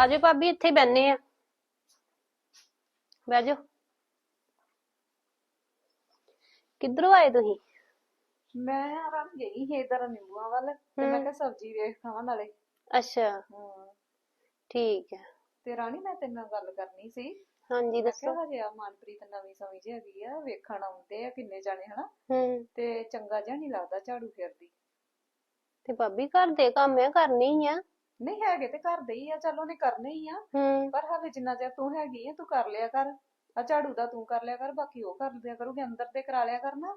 ਆਜੋ ਭਾਬੀ ਇੱਥੇ ਹੀ ਬੈੰਨੇ ਆ ਬਹਿ ਜਾਓ ਕਿੱਧਰੋਂ ਆਏ ਤੁਸੀਂ? ਮੈਂ ਆਰਾਮ ਗਈ ਇਧਰ ਨਿੰਬੂਆਂ ਵੱਲ ਤੇ ਮੈਂ ਕਿਹਾ ਸਬਜ਼ੀ ਵੇਖ ਖਾਵਾਂ ਨਾਲੇ। ਅੱਛਾ। ਹਾਂ। ਠੀਕ ਹੈ। ਤੇ ਰਾਣੀ ਮੈਂ ਤੇਰੇ ਨਾਲ ਗੱਲ ਕਰਨੀ ਸੀ। ਹਾਂਜੀ ਮੈਂ ਦੱਸੋ। ਕਿਹਾ ਹਜੇ ਆ ਮਨਪ੍ਰੀਤ ਨਵੀਂ ਸਮਝ ਹੈਗੀ ਆ ਵੇਖਣ ਆਉਂਦੇ ਆ ਕਿੰਨੇ ਜਾਣੇ ਹਨਾ? ਹੂੰ। ਤੇ ਚੰਗਾ ਜਿਹਾ ਨਹੀਂ ਲੱਗਦਾ ਝਾੜੂ ਫੇਰਦੀ ਤੇ ਭਾਬੀ ਘਰ ਦੇ ਕੰਮ ਆ ਕਰਨੇ ਹੀ ਆ। ਨਹੀਂ ਹੈਗੇ ਤੇ ਘਰ ਦੇ ਹੀ ਆ ਚੱਲ ਉਹਨੇ ਕਰਨੇ ਹੀ ਆ। ਹੂੰ। ਪਰ ਹਾਲੇ ਜਿੰਨਾ ਚਿਰ ਤੂੰ ਹੈਗੀ ਆ ਤੂੰ ਕਰ ਲਿਆ ਕਰ। ਆ ਝਾੜੂ ਦਾ ਤੂੰ ਕਰ ਲਿਆ ਕਰ ਬਾਕੀ ਉਹ ਕਰ ਦਿਆ ਕਰੂਗੀ ਅੰਦਰ ਦੇ ਕਰਾ ਲਿਆ ਕਰਨਾ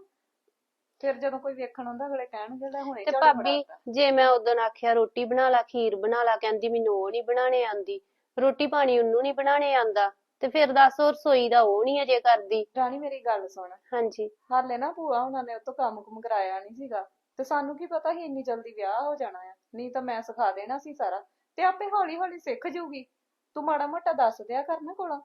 ਫਿਰ ਜਦੋਂ ਕੋਈ ਵੇਖਣ ਆਉਂਦਾ ਅਗਲੇ ਕਹਿਣਗੇ ਲੈ ਹੁਣੇ ਤੇ ਝਾੜੂ ਭਾਬੀ ਜੇ ਮੈਂ ਉਦੋਂ ਆਖਿਆ ਰੋਟੀ ਬਣਾ ਲਾ ਖੀਰ ਬਣਾ ਲਾ ਕਹਿੰਦੀ ਮੈਨੂੰ ਉਹ ਨਹੀਂ ਬਣਾਣੇ ਆਂਦੀ ਰੋਟੀ ਪਾਣੀ ਉਹਨੂੰ ਨਹੀਂ ਬਣਾਣੇ ਆਂਦਾ ਤੇ ਫਿਰ ਦੱਸ ਉਹ ਰਸੋਈ ਦਾ ਉਹ ਨਹੀਂ ਅਜੇ ਕਰਦੀ। ਰਾਣੀ ਮੇਰੀ ਗੱਲ ਸੁਣ। ਹਾਂਜੀ। ਹਾਲੇ ਨਾ ਭੂਆ ਉਹਨਾਂ ਨੇ ਉਹ ਤੋਂ ਕੰਮ ਕੁਮ ਕਰਾਇਆ ਨਹੀਂ ਸੀਗਾ। ਤੇ ਸਾਨੂੰ ਕੀ ਪਤਾ ਸੀ ਇੰਨੀ ਜਲਦੀ ਵਿਆਹ ਹੋ ਜਾਣਾ ਆ। ਨਹੀਂ ਤਾਂ ਮੈਂ ਸਿਖਾ ਦੇਣਾ ਸੀ ਸਾਰਾ। ਤੇ ਆਪੇ ਹੌਲੀ ਹੌਲੀ ਸਿੱਖ ਜੂਗੀ। ਤੂੰ ਮਾੜਾ ਮੋਟਾ ਦੱਸ ਦਿਆ ਕਰਨਾ ਕੋਲੋਂ।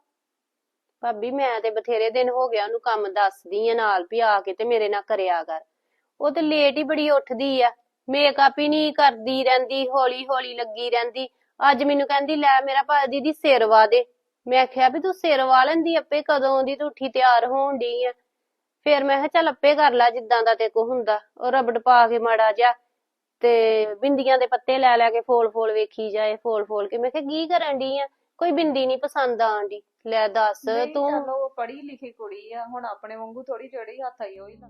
ਭਾਬੀ, ਮੈਂ ਤੇ ਬਥੇਰੇ ਦਿਨ ਹੋ ਗਿਆ ਉਹਨੂੰ ਕੰਮ ਦੱਸਦੀ ਆ ਨਾਲ ਵੀ ਆ ਕੇ ਤੇ ਮੇਰੇ ਨਾਲ ਕਰਿਆ ਕਰ। ਉਹ ਤੇ ਲੇਟ ਹੀ ਬੜੀ ਉੱਠਦੀ ਆ। ਮੇਕਅਪ ਹੀ ਨਹੀਂ ਕਰਦੀ ਰਹਿੰਦੀ ਹੌਲੀ ਹੌਲੀ ਲੱਗੀ ਰਹਿੰਦੀ। ਅੱਜ ਮੈਨੂੰ ਕਹਿੰਦੀ, ਲੈ ਮੇਰਾ ਭਾ ਦੀਦੀ ਸਿਰ ਵਾ ਦੇ। ਮੈਂ ਆਖਿਆ ਵੀ ਤੂੰ ਸਿਰ ਵਾ ਲੈਂਦੀ, ਆਪੇ ਕਦੋਂ ਦੀ ਤੂੰ ਉੱਠੀ ਤਿਆਰ ਹੋਣ ਡਈ ਆ। ਫਿਰ ਮੈਂ ਕਿਹਾ ਚੱਲ ਆਪੇ ਕਰ ਲੈ ਜਿੱਦਾਂ ਦਾ ਤੇ ਕੋ ਹੁੰਦਾ। ਉਹ ਰਬੜ ਪਾ ਕੇ ਮਾੜਾ ਜਿਹਾ ਤੇ ਬਿੰਦੀਆਂ ਦੇ ਪੱਤੇ ਲੈ ਲੈ ਕੇ ਫੋਲ ਫੋਲ ਵੇਖੀ ਜਾਏ ਫੋਲ ਫੋਲ ਕੇ। ਮੈਂ ਕਿਹਾ ਕੀ ਕਰਨ ਡਈ ਆ? ਕੋਈ ਬਿੰਦੀ ਨਹੀਂ ਪਸੰਦ ਆਂਦੀ ਲੈ ਦੱਸ ਤੂੰ। ਚੱਲ ਉਹ ਪੜ੍ਹੀ ਲਿਖੀ ਕੁੜੀ ਆ ਹੁਣ ਆਪਣੇ ਵਾਂਗੂ ਥੋੜੀ ਜਿਹੜੀ ਹੱਥ ਆਈ ਉਹੀ ਲਾ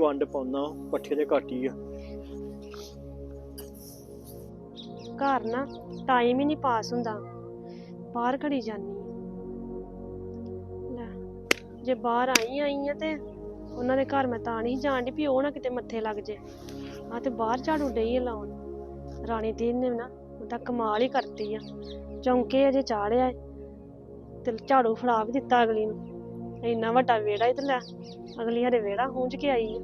ਵੰਡ ਪਾਉਣਾ ਪੱਠੇ ਦੇ ਘੱਟ ਹੀ ਆ। ਘਰ ਨਾ ਟਾਈਮ ਹੀ ਨਹੀਂ ਪਾਸ ਹੁੰਦਾ। ਬਾਹਰ ਘੜੀ ਜਾਨੀ ਲੈ, ਜੇ ਬਾਹਰ ਆਈ ਆਈ ਆ ਤੇ ਉਹਨਾਂ ਦੇ ਘਰ ਮੈਂ ਤਾਂ ਨਹੀਂ ਜਾਣ ਦੀ ਵੀ ਉਹ ਨਾ ਕਿਤੇ ਮੱਥੇ ਲੱਗ ਜੇ। ਆ ਤੇ ਬਾਹਰ ਝਾੜੂ ਡਈ ਆ ਲਾਉਣ। ਰਾਣੀ ਦੀ ਨੇ ਨਾ ਉਹਦਾ ਕਮਾਲ ਹੀ ਕਰਤੀ ਆ। ਚੌਂਕੇ ਅਜੇ ਚਾੜਿਆ ਤੇ ਝਾੜੂ ਫੜਾ ਵੀ ਦਿੱਤਾ ਅਗਲੀ ਨੂੰ। ਇੰਨਾ ਵੱਡਾ ਵਿਹੜਾ ਈ ਤੇ ਲੈ, ਅਗਲੀ ਹਰੇ ਵਿਹੜਾ ਹੂੰਝ ਕੇ ਆਈ ਆ।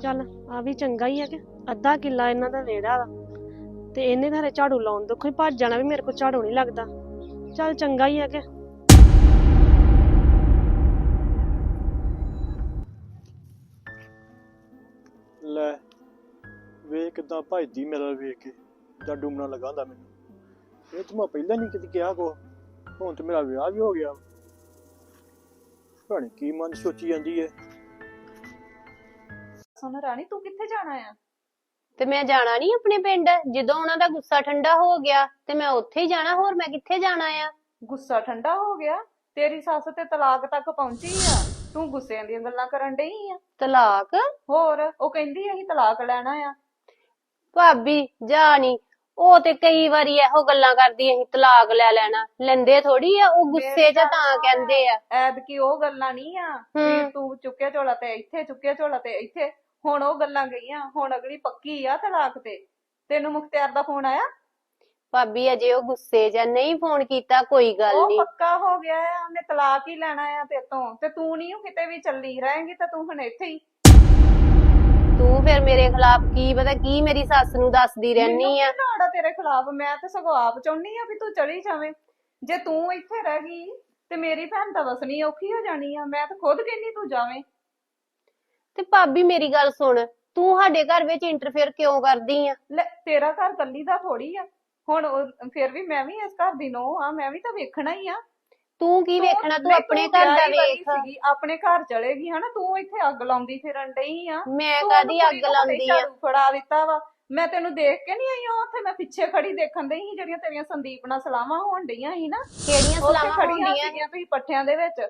ਚੱਲ, ਆ ਵੀ ਚੰਗਾ ਹੀ ਆ ਕਿ ਅੱਧਾ ਕਿੱਲਾ ਇਹਨਾਂ ਦਾ ਵਿਹੜਾ ਵਾ। ਤੇ ਇਹਨੇ ਤਾਂ ਝਾੜੂ ਲਾਉਣ ਤੋਂ ਕੋਈ ਭੱਜ ਜਾਣਾ ਵੀ ਮੇਰੇ ਕੋਲ ਝਾੜੂ ਨਹੀਂ ਲੱਗਦਾ। ਚੱਲ, ਚੰਗਾ ਹੀ ਆ ਕਿ। ਲੈ, ਵੇਖ ਕਿਦਾਂ ਭਜਦੀ ਮੇਰਾ ਵੇਖ ਕੇ ਜਾਂ ਡੂਮਣਾ ਲਗਾਉਂਦਾ ਮੈਨੂੰ। ਇਹ ਤੂੰ ਮੈਂ ਪਹਿਲਾਂ ਨਹੀਂ ਕਿਤੇ ਕਿਹਾ ਕੋ ਹੁਣ ਤੇ ਮੇਰਾ ਵਿਆਹ ਵੀ ਹੋ ਗਿਆ। ਭਣ ਕੀ ਮਨ ਸੋਚੀ ਜਾਂਦੀ ਏ? ਸੁਣ ਰਾਣੀ ਤੂੰ ਕਿੱਥੇ ਜਾਣਾ ਆ? ਤੇ ਮੈਂ ਜਾਣਾ ਨਹੀਂ ਆਪਣੇ ਪਿੰਡ। ਜਦੋਂ ਉਹਨਾਂ ਦਾ ਗੁੱਸਾ ਠੰਡਾ ਹੋ ਗਿਆ ਤੇ ਮੈਂ ਉੱਥੇ ਹੀ ਜਾਣਾ ਹੋਰ ਮੈਂ ਕਿੱਥੇ ਜਾਣਾ ਆ? ਗੁੱਸਾ ਠੰਡਾ ਹੋ ਗਿਆ? ਤੇਰੀ ਸੱਸ ਤੇ ਤਲਾਕ ਤੱਕ ਪਹੁੰਚੀ ਆ? ਤੂੰ ਗੁੱਸਿਆਂ ਦੀਆਂ ਗੱਲਾਂ ਕਰਨ ਡਈ ਆ? ਤਲਾਕ? ਹੋਰ ਉਹ ਕਹਿੰਦੀ ਅਸੀਂ ਤਲਾਕ ਲੈਣਾ ਆ। ਭਾਬੀ ਜਾ ਨੀ। ਉਹ ਤੇ ਕਈ ਵਾਰੀ ਇਹੋ ਗੱਲਾਂ ਕਰਦੀ ਅਸੀਂ ਤਲਾਕ ਲੈ ਲੈਣਾ। ਲੈਂਦੇ ਥੋੜੀ ਆ ਉਹ ਗੁੱਸੇ 'ਚ ਤਾਂ ਕਹਿੰਦੇ ਆ। ਐਦਕੀ ਉਹ ਗੱਲਾਂ ਨਹੀਂ ਆ ਵੀ ਤੂੰ ਚੁੱਕਿਆ ਝੋਲਾ ਤੇ ਇੱਥੇ ਚੁੱਕਿਆ ਝੋਲਾ ਤੇ ਇੱਥੇ। ਹੁਣ ਉਹ ਗੱਲਾਂ ਗਈਆਂ ਹੁਣ ਅਗਲੀ ਪੱਕੀ ਆ ਤਲਾਕ ਤੇ। ਤੈਨੂੰ ਮੁਖਤਿਆਰ ਦਾ ਫੋਨ ਆਇਆ? ਭਾਬੀ ਅਜੇ ਉਹ ਗੁੱਸੇ 'ਚ ਆ, ਨਹੀਂ ਫੋਨ ਕੀਤਾ ਕੋਈ ਗੱਲ ਉਹ ਨਹੀਂ। ਪੱਕਾ ਹੋ ਗਿਆ ਆ ਉਹਨੇ ਤਲਾਕ ਹੀ ਲੈਣਾ ਆ ਤੇ। ਤੋਂ ਤੇ ਤੂੰ ਨਹੀਂ ਕਿਤੇ ਵੀ ਚੱਲੀ ਰਹੇਂਗੀ ਤਾਂ ਤੂੰ ਹੁਣ ਇੱਥੇ ਹੀ। ਤੂੰ ਫਿਰ ਮੇਰੇ ਖਿਲਾਫ ਕੀ ਪਤਾ ਕੀ ਮੇਰੀ ਸੱਸ ਨੂੰ ਦੱਸਦੀ ਰਹਿਨੀ ਆ? ਆ ਤੇਰੇ ਖਿਲਾਫ? ਮੈਂ ਤੇ ਸਗੋਂ ਆਪ ਚਾਹੁੰਨੀ ਆ ਵੀ ਤੂੰ ਚਲੀ ਜਾਵੇਂ। ਜੇ ਤੂੰ ਇੱਥੇ ਰਹਿ ਗਈ ਤੇ ਮੇਰੀ ਭੈਣ ਤਾਂ ਵਸਣੀ ਔਖੀ ਹੋ ਜਾਣੀ ਆ। ਮੈਂ ਤਾਂ ਖੁਦ ਕਹਿੰਨੀ ਤੂੰ ਜਾਵੇਂ। ਤੇ ਭਾਬੀ ਮੇਰੀ ਗੱਲ ਸੁਣ ਤੂੰ ਸਾਡੇ ਘਰ ਵਿੱਚ ਇੰਟਰਫੇਅਰ ਕਿਉਂ ਕਰਦੀ ਆ? ਲੈ ਤੇਰਾ ਘਰ ਕੱਲੀ ਦਾ ਥੋੜੀ ਆ। ਹੁਣ ਉਹ- ਫਿਰ ਵੀ ਮੈਂ ਵੀ ਇਸ ਘਰ ਦੀ ਨੂੰਹ ਆ ਮੈਂ ਵੀ ਤਾਂ ਵੇਖਣਾ ਹੀ ਆ। ਤੂੰ ਕੀ ਵੇਖਣਾ ਤੂੰ ਆਪਣੇ ਘਰ ਦਾ ਵੇਖ। ਸੀਗੀ, ਆਪਣੇ ਘਰ ਚਲੇਗੀ ਹਨਾ? ਤੂੰ ਇੱਥੇ ਅੱਗ ਲਾਉਂਦੀ ਫਿਰਨ ਡਈ ਆ। ਮੈਂ ਕਾਦੀ ਅੱਗ ਲਾਉਂਦੀ ਆ? ਫੜਾ ਦਿੱਤਾ ਵਾ। ਮੈਂ ਤੈਨੂੰ ਦੇਖ ਕੇ ਨਹੀਂ ਆਈ ਉਹ ਉੱਥੇ ਮੈਂ ਪਿੱਛੇ ਖੜੀ ਦੇਖਣ ਡਈ ਸੀ ਜਿਹੜੀਆਂ ਤੇਰੀਆਂ ਸੰਦੀਪ ਨਾਲ ਸਲਾਮਾਂ ਹੋਣ ਡਈਆਂ ਸੀ ਨਾ। ਕਿਹੜੀਆਂ ਖੜੀਆਂ ਹੁੰਦੀਆਂ ਸੀਗੀਆਂ ਤੁਸੀਂ ਪੱਠਿਆਂ ਦੇ ਵਿੱਚ।